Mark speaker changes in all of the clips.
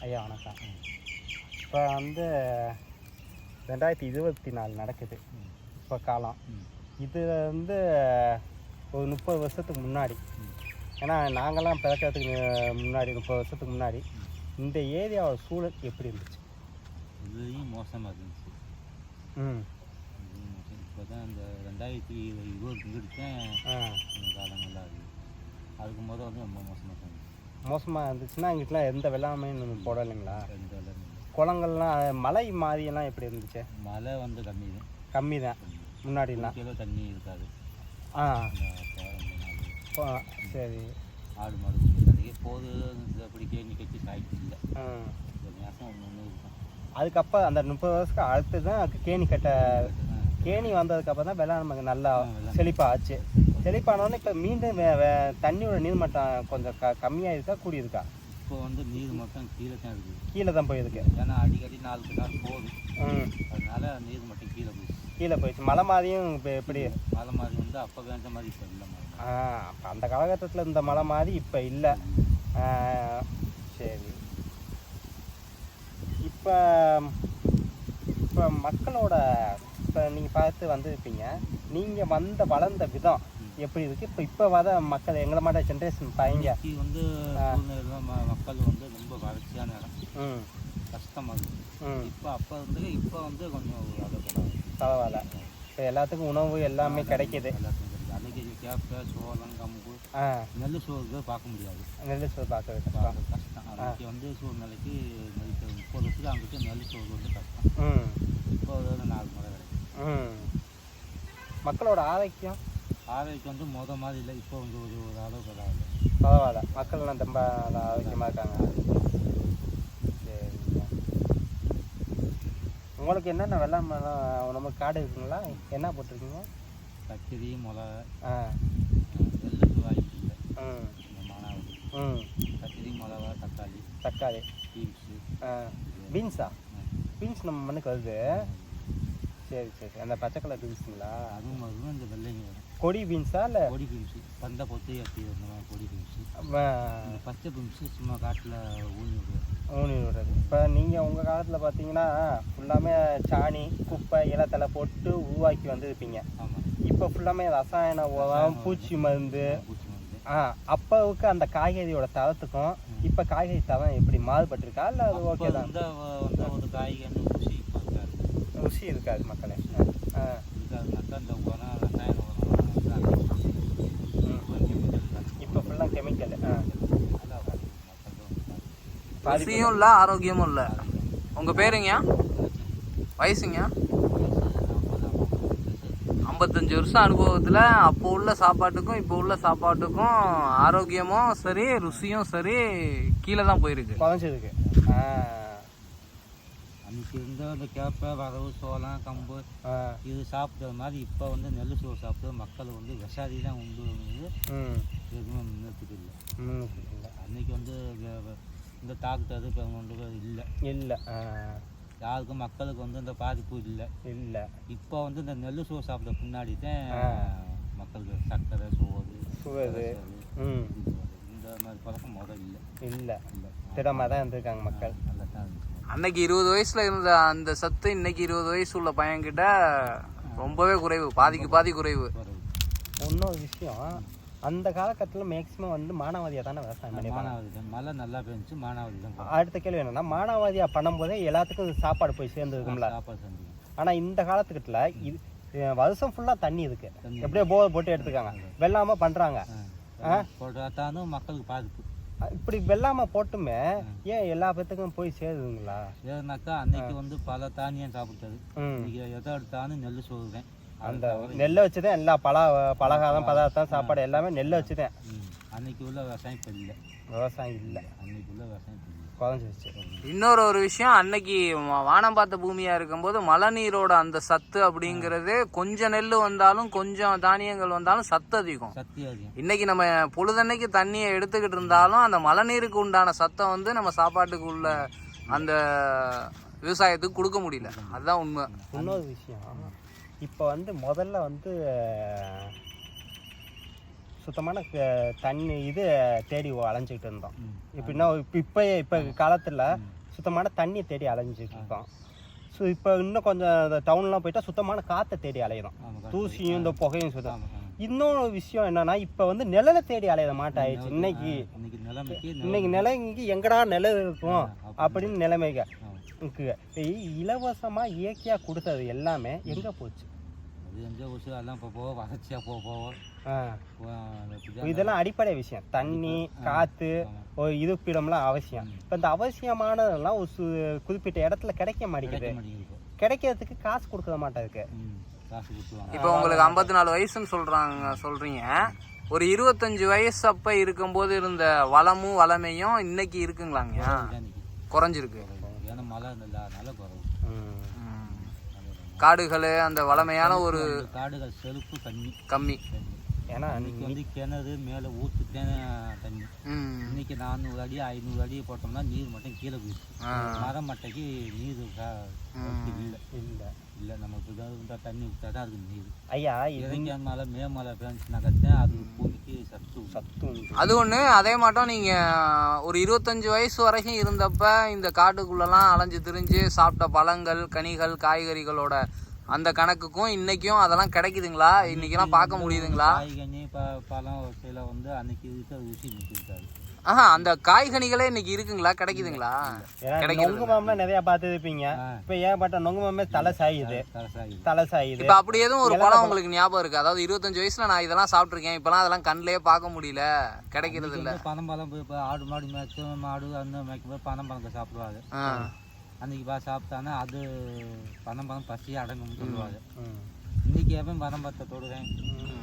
Speaker 1: ஐயா வணக்கம். இப்போ வந்து ரெண்டாயிரத்தி இருபத்தி நாலு நடக்குது. இப்போ காலம். இது வந்து ஒரு முப்பது வருஷத்துக்கு முன்னாடி. ஏன்னா நாங்கள்லாம் பிறக்கிறதுக்கு முன்னாடி முப்பது வருஷத்துக்கு முன்னாடி இந்த ஏரியாவோட சூழல் எப்படி இருந்துச்சு?
Speaker 2: இதுலேயும் மோசமாக இருந்துச்சு.
Speaker 1: ம்.
Speaker 2: இப்போ தான் இந்த ரெண்டாயிரத்தி இருபது
Speaker 1: ஆ.
Speaker 2: காலம் நல்லா இருக்குது அதுக்கு முதல் வந்து ரொம்ப மோசமாக இருந்துச்சு.
Speaker 1: மோசமாக இருந்துச்சுன்னா எங்கிட்டலாம் எந்த வெள்ளாமையும் போடலைங்களா. குளங்கள்லாம் மலை மாதிரியெல்லாம் எப்படி இருந்துச்சு?
Speaker 2: மழை வந்து கம்மி தான்.
Speaker 1: கம்மி தான். முன்னாடிலாம்.
Speaker 2: கிலோ தண்ணி இருக்காது.
Speaker 1: ஆ. சரி.
Speaker 2: ஆடு மாடு பிடிக்கிறதுக்கே போது அப்படி கேணி கட்டி சாய்க்கு இல்லை. ஒன்று
Speaker 1: அதுக்கப்புறம் அந்த முப்பது வருஷத்துக்கு அடுத்து தான் கேணி கட்ட கேணி வந்ததுக்கப்புறம் தான் வெள்ளாமை நல்லா
Speaker 2: ஆ, வெள்ளாமை.
Speaker 1: செழிப்பாக ஆச்சு செழிப்பானோடனே இப்போ மீண்டும் தண்ணியோட நீர்மட்டம் கொஞ்சம் க கம்மியாக இருக்கா கூடி இருக்கா
Speaker 2: இப்போ வந்து நீர் மட்டம் கீழே தான் இருக்குது
Speaker 1: கீழே தான் போயிருக்கு.
Speaker 2: ஏன்னா அடிக்கடி நாளுக்கு நாள் போகுது. அதனால நீர் மட்டம் கீழே போகுது
Speaker 1: கீழே போயிடுச்சு. மலை மாதிரியும் இப்போ எப்படி?
Speaker 2: மழை மாதிரி வந்து அப்போ வேண்ட மாதிரி இப்போ இல்லை மழை
Speaker 1: ஆ அப்போ அந்த காலகட்டத்தில் இந்த மலை மாதிரி இப்போ இல்லை. சரி. இப்போ இப்போ மக்களோட இப்போ நீங்கள் பார்த்து வந்திருப்பீங்க. நீங்கள் வந்த வளர்ந்த விதம் எப்படி இருக்குது இப்போ இப்போ வர மக்கள் எங்களை மாட்ட ஜென்ரேஷன் பையங்க.
Speaker 2: வந்து மக்கள் வந்து ரொம்ப வறட்சியான இடம். கஷ்டமாக இருக்குது
Speaker 1: ம்.
Speaker 2: இப்போ அப்போ வந்து இப்போ வந்து கொஞ்சம்
Speaker 1: பரவாயில்ல. இப்போ எல்லாத்துக்கும் உணவு எல்லாமே கிடைக்கிது.
Speaker 2: அன்னைக்கு கேப்பை சோளம் கம்பு நெல் சோறு பார்க்க முடியாது.
Speaker 1: நெல் சோறு பார்க்கறது கஷ்டம்.
Speaker 2: அன்னைக்கு வந்து சூழ்நிலைக்கு முப்பது வருஷத்துக்கு அங்கிட்டு நெல் சோறு வந்து கஷ்டம். இப்போ ஒரு நாலு முறை
Speaker 1: மக்களோட ஆரோக்கியம்?
Speaker 2: ஆரோக்கியம் வந்து முத மாதிரி இல்லை இப்போ வந்து ஒரு ஒரு அளவு பரவாயில்ல.
Speaker 1: பரவாயில்ல மக்கள்லாம் ரொம்ப ஆரோக்கியமாக இருக்காங்க. சரிங்க. உங்களுக்கு என்னென்ன வெள்ளாமெல்லாம் நம்ம காடு இருக்குங்களா? என்ன போட்டிருக்கீங்க?
Speaker 2: கத்திரி மிளகா
Speaker 1: ஆ.
Speaker 2: நெல்லுக்கு வாய்ப்பு இல்லை.
Speaker 1: ம்.
Speaker 2: இந்த மானாவது
Speaker 1: ம்.
Speaker 2: கத்திரி மிளகா தக்காளி
Speaker 1: தக்காளி.
Speaker 2: பீன்ஸு.
Speaker 1: ஆ. பீன்ஸா? பீன்ஸ் நம்ம மண்ணுக்கு வருது. சரி சரி. அந்த பச்சை கலர் பீன்ஸுங்களா
Speaker 2: அதுவும் வரும் இந்த வெள்ளைங்க வரும்
Speaker 1: கொடி பீன்ஸா இல்லை?
Speaker 2: கொடி பீன்ஸு பந்த பொத்து எட்டி வந்த மாதிரி கொடி பீன்ஸு இந்த பச்சை பீன்ஸு சும்மா காட்டில் ஊனி விடுவோம்
Speaker 1: ஊனி விடுறது. இப்போ நீங்கள் உங்கள் காலத்தில் பார்த்தீங்கன்னா ஃபுல்லாமே சாணி குப்பை இலத்தலை போட்டு உருவாக்கி வந்திருப்பீங்க.
Speaker 2: ஆமாம்
Speaker 1: இப்போ ஃபுல்லாமே ரசாயன உரம் பூச்சி மருந்து. ஆ அப்போவுக்கு அந்த காய்கறியோட தரத்துக்கும் இப்போ காய்கறி தரம் எப்படி மாறுபட்டிருக்கா? இல்லை அது ஓகே தான்?
Speaker 2: ஒரு காய்கறி ருசி இப்போ இருக்காது
Speaker 1: மக்களே.
Speaker 2: இப்போ
Speaker 1: ஃபுல்லாக கெமிக்கல்
Speaker 3: ருசியும் இல்லை ஆரோக்கியமும் இல்லை உங்கள் பேருங்க வயசுங்க ஐம்பத்தஞ்சு வருஷம் அனுபவத்தில் அப்போ உள்ள சாப்பாட்டுக்கும் இப்போ உள்ள சாப்பாட்டுக்கும் ஆரோக்கியமும் சரி ருசியும் சரி கீழே தான் போயிருக்கு
Speaker 1: குறைஞ்சிருக்கு
Speaker 2: அன்னைக்கு இருந்த அந்த கேப்பை வரவு சோளம் கம்பு இது சாப்பிட்ற மாதிரி இப்போ வந்து நெல் சோறு சாப்பிட்டு மக்கள் வந்து விஷாதி தான் உண்டு எதுவுமே முன்னேற்றத்துக்கு இல்லை. அன்னைக்கு வந்து இந்த- டாக்டர் இப்போ கொண்டு இல்லை.
Speaker 1: இல்லை
Speaker 2: யாருக்கும் மக்களுக்கு வந்து இந்த பாதிப்பு இல்லை.
Speaker 1: இல்லை.
Speaker 2: இப்போ வந்து இந்த நெல் சோறு சாப்பிட்ட பின்னாடி தான். மக்களுக்கு சர்க்கரை சோறு
Speaker 1: சுகரு.
Speaker 2: இந்த மாதிரி பழக்கம் முதல் இல்லை.
Speaker 1: இல்லை.
Speaker 2: இல்லை.
Speaker 1: திடமாக தான் இருந்திருக்காங்க மக்கள்.
Speaker 3: அன்னைக்கு இருபது வயசுல இருந்த அந்த சத்து இன்னைக்கு இருபது வயசு உள்ள பையன்கிட்ட ரொம்பவே குறைவு. பாதிக்கு பாதி குறைவு.
Speaker 2: வருது.
Speaker 1: இன்னொரு விஷயம் அந்த காலகட்டத்தில் மேக்ஸிமம் வந்து மானாவாதியாக தானே விவசாயம்
Speaker 2: மானாவதி தான். மழை நல்லா பெஞ்சு மானாவதி தான்.
Speaker 1: அடுத்த கேள்வி என்னன்னா மானாவாதியாக பண்ணும்போதே எல்லாத்துக்கும் சாப்பாடு போய் சேர்ந்துருக்கும்ல.
Speaker 2: சாப்பாடு செஞ்சுக்கணும்
Speaker 1: ஆனால் இந்த காலத்துக்கிட்ட இது வருஷம் ஃபுல்லாக தண்ணி இருக்கு.
Speaker 2: தண்ணி.
Speaker 1: எப்படியோ போர் போட்டு எடுத்துக்காங்க வெள்ளாம பண்ணுறாங்க
Speaker 2: போட்டாலும் மக்களுக்கு பாதிப்பு.
Speaker 1: இப்படி வெள்ளாம போட்டுமே ஏன் எல்லா பேத்துக்கும் போய் சேருதுங்களா?
Speaker 2: ஏன்னாக்கா அன்னைக்கு வந்து பல தானியம் சாப்பிட்டது. இன்னைக்கு எதை எடுத்தாலும் நெல் தான்
Speaker 1: அந்த நெல்லை வச்சுதான் எல்லா பல பலகாரம் பதார்த்தம் சாப்பாடு எல்லாமே நெல்லை வச்சுதான்.
Speaker 2: ம். அன்னைக்கு உள்ள விவசாயம் இப்போ இல்லை.
Speaker 1: விவசாயம் இல்லை.
Speaker 2: அன்னைக்கு உள்ள விவசாயம் இப்போ
Speaker 3: இன்னொரு ஒரு விஷயம் அன்னைக்கு வானம் பார்த்த பூமியா இருக்கும்போது மழை நீரோட அந்த சத்து அப்படிங்கிறது கொஞ்சம் நெல் வந்தாலும் கொஞ்சம் தானியங்கள் வந்தாலும் சத்து அதிகம்.
Speaker 2: சக்தி அதிகம்.
Speaker 3: இன்னைக்கு நம்ம பொழுதன்னைக்கு தண்ணியை எடுத்துக்கிட்டு இருந்தாலும் அந்த மழை நீருக்கு உண்டான சத்தம் வந்து நம்ம சாப்பாட்டுக்கு உள்ள அந்த விவசாயத்துக்கு கொடுக்க முடியல. அதுதான் உண்மை.
Speaker 1: இன்னொரு விஷயம் இப்போ வந்து முதல்ல வந்து சுத்தமான தண்ணி இது தேடி அலைஞ்சிக்கிட்டு இருந்தோம். எப்படின்னா இப்போ இப்போ இப்போ காலத்தில் சுத்தமான தண்ணி தேடி அலைஞ்சிட்டு இருக்கோம். ஸோ இப்போ இன்னும் கொஞ்சம் டவுன்லாம் போயிட்டா சுத்தமான காற்றை தேடி
Speaker 2: correct.
Speaker 1: தூசியும் இந்த புகையும் சுத்தம். இன்னொரு விஷயம் என்னன்னா இப்போ வந்து நிழலை தேடி அலையிற மாட்டேன் ஆயிடுச்சு. இன்னைக்கு
Speaker 2: இன்னைக்கு நிலைமைக்கு
Speaker 1: எங்கடா நிழல் இருக்கும் அப்படின்னு நிலைமைக்கு
Speaker 2: ஆமா.
Speaker 1: இருக்கு. இ- இலவசமா இயற்கையா கொடுத்தது எல்லாமே எங்க போச்சு?
Speaker 2: அது எந்த ஊசு எல்லாம் இப்போ போக வறட்சியாக போக போக.
Speaker 1: இதெல்லாம் அடிப்படை விஷயம். தண்ணி காத்து
Speaker 2: ஆமா.
Speaker 1: ஒரு இருப்பிடம்லாம் அவசியம். இப்போ இந்த அவசியமானதெல்லாம் ஒரு சு- குறிப்பிட்ட இடத்துல கிடைக்க மாட்டேங்குது. கிடைக்கிறதுக்கு காசு கொடுக்க மாட்டேங்குது.
Speaker 3: இப்போ உங்களுக்கு ஐம்பத்தி நாலு வயசுன்னு சொல்றாங்க சொல்றீங்க. ஒரு இருபத்தஞ்சு வயசு அப்ப இருக்கும்போது இருந்த வளமும் வளமையும் இன்னைக்கு இருக்குங்களாங்க? குறைஞ்சிருக்கு. காடுகள் அந்த வளமையான ஒரு
Speaker 2: காடுகள் செருப்பு தண்ணி.
Speaker 3: கம்மி.
Speaker 2: தண்ணி.
Speaker 1: ஏன்னா
Speaker 2: இன்னைக்கு வந்து கிணறு மேலே ஊற்று தண்ணி. இன்னைக்கு நானூறு அடி ஐநூறு அடி போட்டோம்னா நீர் மட்டும் கீழே போயிடுச்சு. மரம் மட்டைக்கு நீர் இல்லை
Speaker 1: இல்ல
Speaker 2: இல்லை நமக்கு இருந்தா தண்ணி விட்டா தான் அதுக்கு நீர்
Speaker 1: ஐயா இது
Speaker 2: இறங்கியான் மலை மே மலை பேஞ்சுனாக்கத்தான் அது பூமிக்கு சத்து உண்டு.
Speaker 1: சத்து.
Speaker 3: அது ஒண்ணு அதே மாட்டம் நீங்க ஒரு இருபத்தஞ்சு வயசு வரைக்கும் இருந்தப்ப இந்த காட்டுக்குள்ளலாம் அலைஞ்சு திரிஞ்சு சாப்பிட்ட பழங்கள் கனிகள் காய்கறிகளோட அந்த கணக்குக்கும் இன்னைக்கும் அதெல்லாம் கிடைக்குதுங்களா? இன்னைக்கெல்லாம் பார்க்க முடியுதுங்களா?
Speaker 2: காய்கனி பழம் சில வந்து அன்னைக்கு இருக்கிற ருசி இன்னைக்கு இருக்காது
Speaker 3: ஆஹா அந்த காய்கனிகளே இன்னைக்கு இருக்குங்களா? கிடைக்குதுங்களா?
Speaker 1: நொங்கு மாமெல்லாம் நிறைய பார்த்துருப்பீங்க. இப்போ ஏகப்பட்ட நொங்கு மாமே தலை சாயுது தலை சாயுது
Speaker 3: இப்ப அப்படி எதுவும் ஒரு பழம் உங்களுக்கு ஞாபகம் இருக்கு? அதாவது இருபத்தஞ்சு வயசுல நான் இதெல்லாம் சாப்பிட்டிருக்கேன். இப்பெல்லாம் அதெல்லாம் கண்ணிலேயே பார்க்க முடியல. கிடைக்கிறது இல்ல
Speaker 2: பனம் பழம் ஆடு மாடு மேய்ச்சும் மாடு அந்த மேய்க்கும் பனம் பழத்தை சாப்பிடுவாங்க
Speaker 3: ஆ.
Speaker 2: அன்னைக்கு பா சாப்பிட்டானா அது பனம் பழம் பசி அடங்கும்னு சொல்லுவாங்க.
Speaker 1: ம்.
Speaker 2: இன்னைக்கு எவன் பனம் பழத்தை தொடுவேன்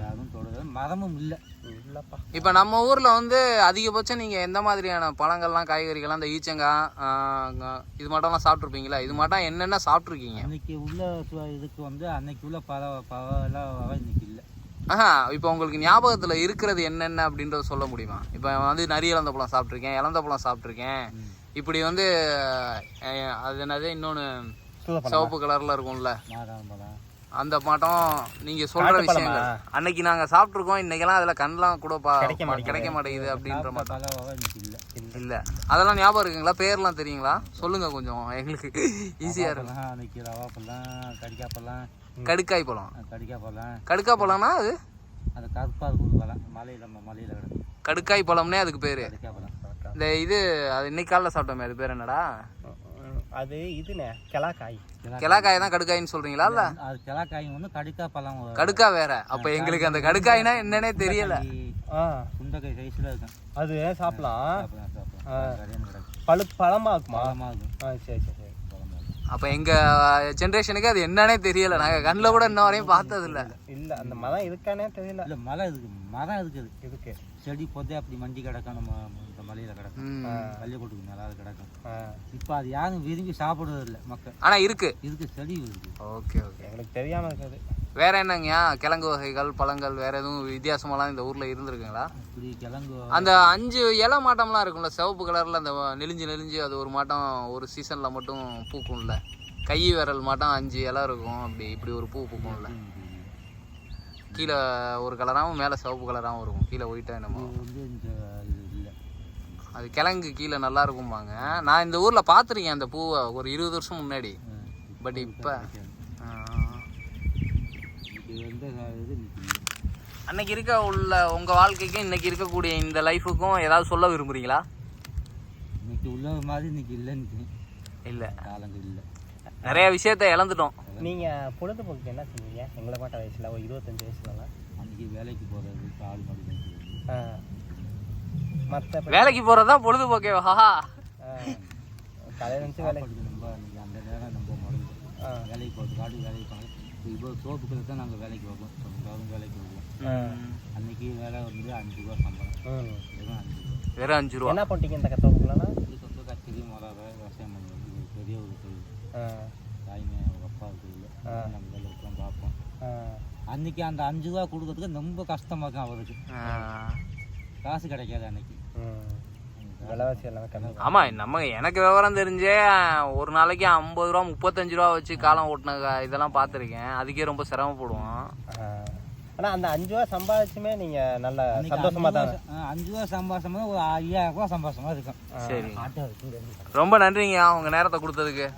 Speaker 2: யாரும் தொடுவேன் மரமும் இல்லை.
Speaker 1: இல்லப்பா.
Speaker 3: இப்ப நம்ம ஊர்ல வந்து அதிகபட்சம் நீங்க எந்த மாதிரியான பழங்கள்லாம் காய்கறிகள்லாம் இந்த ஈச்சங்காய் இது மட்டும்லாம் சாப்பிட்ருப்பீங்களா இது மட்டும் என்னென்ன சாப்பிட்ருக்கீங்க
Speaker 2: அன்னைக்கு உள்ள இதுக்கு வந்து அன்னைக்கு உள்ள பழ பழம் எல்லாம் வகை இன்னைக்கு இல்லை.
Speaker 3: ஆஹா இப்போ உங்களுக்கு ஞாபகத்துல இருக்கிறது என்னென்ன அப்படின்றத சொல்ல முடியுமா? இப்போ வந்து நரி இழந்த பழம் சாப்பிட்ருக்கேன் இழந்த பழம் சாப்பிட்ருக்கேன் இப்படி வந்து அது என்னது இன்னொன்று சிவப்பு கலர்ல இருக்கும்ல. அந்த மாட்டம் நீங்க சொல்ற
Speaker 1: காட்டுப்பழமா?
Speaker 3: விஷயங்கள். அன்னைக்கு நாங்க சாப்பிட்ருக்கோம் இன்னைக்கெல்லாம் அதுல கண்ணெலாம் கூட
Speaker 1: கிடைக்க மாட்டேங்குது.
Speaker 3: கிடைக்க அப்படின்ற
Speaker 2: இன்னைக்கு இல்லை.
Speaker 3: அதெல்லாம் ஞாபகம் இருக்குங்களா? பேர்லாம் தெரியுங்களா? சொல்லுங்க கொஞ்சம். எங்களுக்கு ஈஸியா இருக்கும்
Speaker 2: அன்னைக்கு ரவா பழம் கடிக்காய் பழம்
Speaker 3: கடுக்காய் பழம்
Speaker 2: கடிக்காய் பழம்
Speaker 3: கடுக்காய் பழம்னா அது?
Speaker 2: அது கருப்பாக இருக்கும் பழம் மலையில் மலையில்
Speaker 3: கடுக்காய் பழம்னே அதுக்கு பேரு.
Speaker 2: கடிக்காய் பழம்
Speaker 3: இந்த இது அது இன்னைக்கு காலைல சாப்பிட்டோமே அது பேர் என்னடா?
Speaker 1: அது இதுண்ணே கிளாக்காய்
Speaker 3: கிளாக்காய் தான் கடுக்காயின்னு சொல்றீங்களா இல்ல?
Speaker 2: அது கிழக்காய் ஒன்று கடிக்காய் பழம் ஒரு
Speaker 3: கடுக்காய் வேற. அப்ப எங்களுக்கு அந்த கடுக்காய்னா என்னன்னே தெரியல.
Speaker 2: சுண்டக்காய் சைஸில் இருக்கும்.
Speaker 1: அது சாப்பிடலாம். பழு பழமா இருக்குமா?
Speaker 2: பழமாக இருக்கும்.
Speaker 1: சரி சரி.
Speaker 3: அப்ப எங்க ஜென்ரேஷனுக்கு அது என்னன்னே தெரியல. நாங்க கண்ணில் கூட இன்ன வரையும் பார்த்தது இல்ல
Speaker 1: இல்ல அந்த மரம் இருக்கானே தெரியல.
Speaker 2: இல்லை மலை இருக்கு மரம் இருக்குது
Speaker 1: இதுக்கு
Speaker 2: செடி பொதே அப்படி மண்டி கிடக்கும் நம்ம இந்த மலையில் கிடக்கும். பள்ளிக்கூட்டுக்கு மேலே அது கிடக்கும். இப்போ அது யாரும் விரும்பி சாப்பிடுறது இல்லை மக்கள்.
Speaker 3: ஆனா இருக்கு.
Speaker 2: இதுக்கு செடி இருக்குது
Speaker 3: ஓகே ஓகே.
Speaker 1: எங்களுக்கு தெரியாம இருக்குது.
Speaker 3: வேற என்னங்கய்யா? கிழங்கு வகைகள் பழங்கள் வேற எதுவும் வித்தியாசமெல்லாம் இந்த ஊர்ல இருந்திருக்குங்களா?
Speaker 2: இப்படி கிழங்கு
Speaker 3: அந்த அஞ்சு இலை மாட்டம்லாம் இருக்கும்ல சிவப்பு கலர்ல அந்த நெளிஞ்சு நெளிஞ்சு அது ஒரு மாட்டம் ஒரு சீசன்ல மட்டும் பூக்கும்ல. கை விரல் மாட்டம் அஞ்சு இலை இருக்கும் அப்படி இப்படி ஒரு பூ பூக்கும்ல. கீழே ஒரு கலராகவும் மேலே சிவப்பு கலராகவும் இருக்கும் கீழே ஒயிட்டா என்னமோ. அது கிழங்கு கீழே நல்லா இருக்கும்பாங்க. நான் இந்த ஊரில் பார்த்துருக்கேன் அந்த பூவை ஒரு இருபது வருஷம் முன்னாடி. பட் இப்போ
Speaker 2: எந்த இது.
Speaker 3: அன்னைக்கு இருக்க உள்ள உங்கள் வாழ்க்கைக்கும் இன்னைக்கு இருக்கக்கூடிய இந்த லைஃபுக்கும் ஏதாவது சொல்ல விரும்புறீங்களா?
Speaker 2: இன்னைக்கு உள்ள மாதிரி இன்னைக்கு இல்லைன்னு
Speaker 3: இல்லை.
Speaker 2: காலங்கள் இல்லை.
Speaker 3: நிறைய விஷயத்த இழந்துட்டோம்.
Speaker 1: நீங்க பொழுதுபோக்கு என்ன செஞ்சீங்க எங்களை பாட்ட வயசுல ஒரு இருபத்தஞ்சு வயசுலலாம்.
Speaker 2: அன்னைக்கு வேலைக்கு போகிறது கால்.
Speaker 1: ஆ. மற்ற
Speaker 3: வேலைக்கு போகிறதா பொழுதுபோக்கேவா
Speaker 1: கலையில இருந்து வேலை
Speaker 2: சாப்பாட்டுக்கு நம்ம அன்னைக்கு அந்த நேரம் நம்ம. வேலைக்கு போகிறது காடு வேலைக்கு போகிறது இப்போ சோப்புக்கு தான் நாங்கள் வேலைக்கு வருவோம் சொந்தக்காரும் வேலைக்கு வருவோம்
Speaker 1: ஆ.
Speaker 2: அன்னைக்கு வேலை வந்து அஞ்சு ரூபா சம்பளம்.
Speaker 1: ம்.
Speaker 2: வெறும் அஞ்சு ரூபா.
Speaker 3: வெறும் அஞ்சு ரூபா.
Speaker 1: என்ன பண்ணிட்டீங்க இந்த
Speaker 2: இது சொந்த கத்திரி மிளகா விவசாயம் பண்ணுறது. ஒரு பெரிய ஒரு தொழில்.
Speaker 1: ஆ.
Speaker 2: தாய்மை அவங்க அப்பா தொழில். நாங்கள் வேலை விட்டுலாம் பார்ப்போம்.
Speaker 1: ஆ.
Speaker 2: அன்னைக்கு அந்த அஞ்சு ரூபா கொடுக்கறதுக்கு ரொம்ப கஷ்டமாக இருக்கும் அவருக்கு. காசு கிடைக்காது அன்னைக்கு.
Speaker 1: விலைவாசி எல்லாமே கம்மி
Speaker 3: ஆமாம் நம்ம எனக்கு விவரம் தெரிஞ்சே ஒரு நாளைக்கு ஐம்பது ரூபா முப்பத்தஞ்சு ரூபா வச்சு காலம் ஓட்டின இதெல்லாம் பார்த்துருக்கேன். அதுக்கே ரொம்ப சிரமப்படுவோம்.
Speaker 1: ஆனால் அந்த அஞ்சு ரூபா சம்பாதிச்சுமே நீங்கள் நல்ல
Speaker 2: அன்னைக்கு
Speaker 1: சந்தோஷமா
Speaker 2: அஞ்சு
Speaker 1: தான்?
Speaker 2: அஞ்சு ரூபா சம்பாசம் ஒரு ஐயாயிரம் ரூபா சம்பாசமா இருக்கும்.
Speaker 3: சரி. ரொம்ப நன்றிங்க உங்க நேரத்தை கொடுத்ததுக்கு.